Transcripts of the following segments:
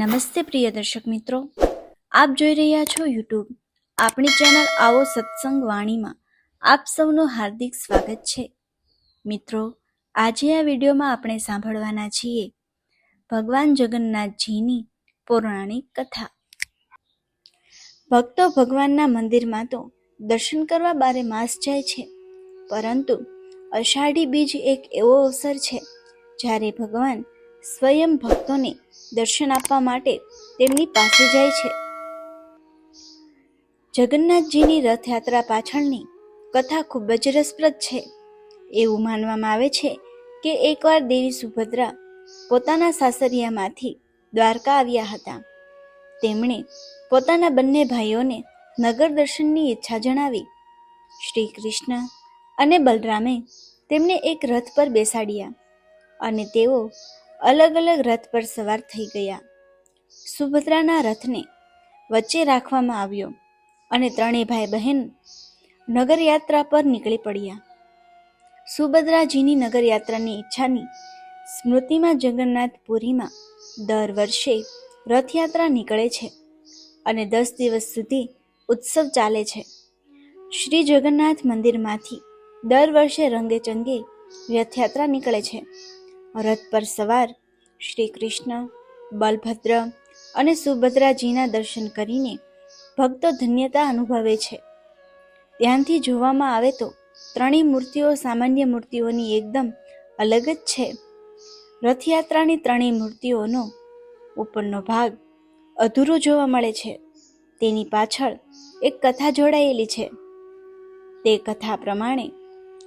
નમસ્તે પ્રિય દર્શક મિત્રો. આપ જોઈ રહ્યા છો યુટ્યુબ આપણી ચેનલ આવો સત્સંગ વાણીમાં આપ સૌનું હાર્દિક સ્વાગત છે. મિત્રો, આજે આ વિડીયોમાં આપણે સાંભળવાના છીએ ભગવાન જગન્નાથજીની પૌરાણિક કથા. ભક્તો ભગવાનના મંદિરમાં તો દર્શન કરવા બારે માસ જાય છે, પરંતુ અષાઢી બીજ એક એવો અવસર છે, જ્યારે ભગવાન સ્વયં ભક્તોને દર્શન આપવા માટે તેમની પાસે જાય છે. જગન્નાથજીની રથયાત્રા પાછળની કથા ખૂબ જ રસપ્રદ છે. એવું માનવામાં આવે છે કે એકવાર દેવી સુભદ્રા પોતાના સાસરિયામાંથી દ્વારકા આવ્યા હતા. તેમણે પોતાના બંને ભાઈઓને નગર દર્શનની ઈચ્છા જણાવી. શ્રી કૃષ્ણ અને બલરામે તેમને એક રથ પર બેસાડ્યા અને તેઓ અલગ અલગ રથ પર સવાર થઈ ગયા. સુભદ્રાના રથને વચ્ચે રાખવામાં આવ્યો અને ત્રણેય ભાઈ બહેન નગરયાત્રા પર નીકળી પડ્યા. સુભદ્રાજીની નગરયાત્રાની ઈચ્છાની સ્મૃતિમાં જગન્નાથપુરીમાં દર વર્ષે રથયાત્રા નીકળે છે અને દસ દિવસ સુધી ઉત્સવ ચાલે છે. શ્રી જગન્નાથ મંદિરમાંથી દર વર્ષે રંગે ચંગે રથયાત્રા નીકળે છે. રથ પર સવાર શ્રી કૃષ્ણ, બલભદ્ર અને સુભદ્રાજીના દર્શન કરીને ભક્તો ધન્યતા અનુભવે છે. ધ્યાનથી જોવામાં આવે તો ત્રણેય મૂર્તિઓ સામાન્ય મૂર્તિઓની એકદમ અલગ જ છે. રથયાત્રાની ત્રણેય મૂર્તિઓનો ઉપરનો ભાગ અધૂરો જોવા મળે છે. તેની પાછળ એક કથા જોડાયેલી છે. તે કથા પ્રમાણે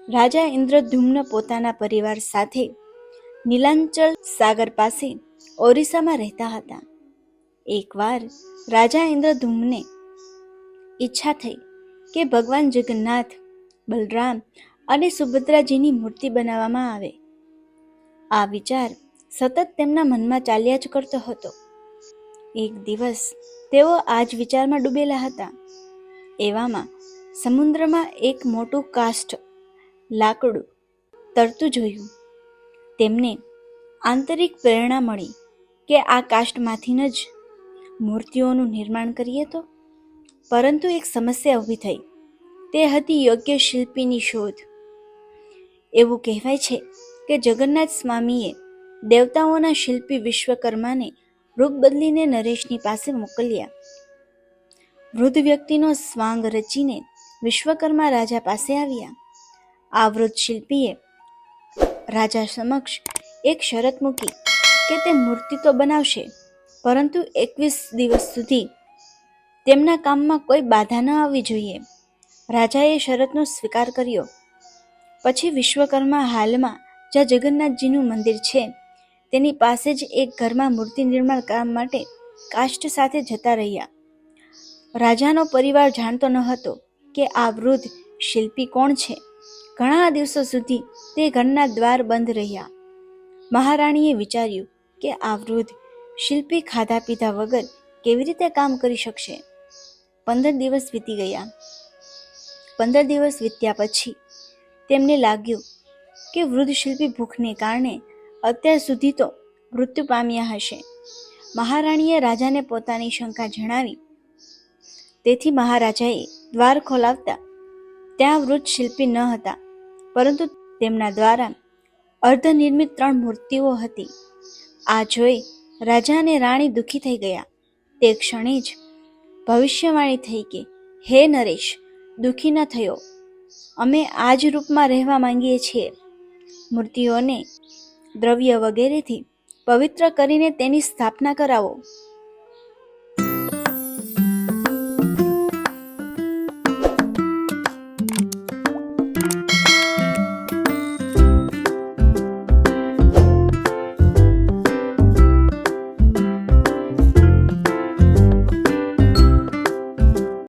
રાજા ઇન્દ્રધુમ્ન પોતાના પરિવાર સાથે નીલાંચલ સાગર પાસે ઓરિસ્સામાં રહેતા હતા. એકવાર રાજા ઇન્દ્રધુમને ઈચ્છા થઈ કે ભગવાન જગન્નાથ, બલરામ અને સુભદ્રાજીની મૂર્તિ બનાવવામાં આવે. આ વિચાર સતત તેમના મનમાં ચાલ્યા જ કરતો હતો. એક દિવસ તેઓ આ જ વિચારમાં ડૂબેલા હતા. એવામાં સમુદ્રમાં એક મોટું કાષ્ઠ લાકડું તરતું જોયું. તેમને આંતરિક પ્રેરણા મળી કે આ કાષ્ટમાંથી જ મૂર્તિઓનું નિર્માણ કરીએ તો? પરંતુ એક સમસ્યા ઊભી થઈ. તે હતી યોગ્ય શિલ્પીની શોધ. એવું કહેવાય છે કે જગન્નાથ સ્વામીએ દેવતાઓના શિલ્પી વિશ્વકર્માને રૂપ બદલીને નરેશની પાસે મોકલ્યા. વૃદ્ધ વ્યક્તિનો સ્વાંગ રચીને વિશ્વકર્મા રાજા પાસે આવ્યા. આ વૃદ્ધ શિલ્પીએ રાજા સમક્ષ એક શરત મૂકી કે તે મૂર્તિ તો બનાવશે, પરંતુ એકવીસ દિવસ સુધી તેમના કામમાં કોઈ બાધા ન આવવી જોઈએ. રાજાએ શરતનો સ્વીકાર કર્યો. પછી વિશ્વકર્મા હાલમાં જ્યાં જગન્નાથજીનું મંદિર છે, તેની પાસે જ એક ઘરમાં મૂર્તિ નિર્માણ કામ માટે કાષ્ઠ સાથે જતા રહ્યા. રાજાનો પરિવાર જાણતો ન હતો કે આ વૃદ્ધ શિલ્પી કોણ છે. ઘણા દિવસો સુધી તે ઘરના દ્વાર બંધ રહ્યા. મહારાણીએ વિચાર્યું કે આ વૃદ્ધ શિલ્પી ખાધા પીધા વગર કેવી રીતે કામ કરી શકશે? પંદર દિવસ વીતી ગયા. પંદર દિવસ વીત્યા પછી તેમને લાગ્યું કે વૃદ્ધ શિલ્પી ભૂખને કારણે અત્યાર સુધી તો મૃત્યુ પામ્યા હશે. મહારાણીએ રાજાને પોતાની શંકા જણાવી. તેથી મહારાજાએ દ્વાર ખોલાવતા ત્યાં વૃદ્ધ શિલ્પી ન હતા. પરંતુ તેમના દ્વારા અર્ધનિર્મિત ત્રણ મૂર્તિઓ હતી. આ જોઈ રાજા અને રાણી દુઃખી થઈ ગયા. તે ક્ષણે જ ભવિષ્યવાણી થઈ કે, હે નરેશ, દુઃખી ન થયો. અમે આ જ રૂપમાં રહેવા માંગીએ છીએ. મૂર્તિઓને દ્રવ્ય વગેરેથી પવિત્ર કરીને તેની સ્થાપના કરાવો.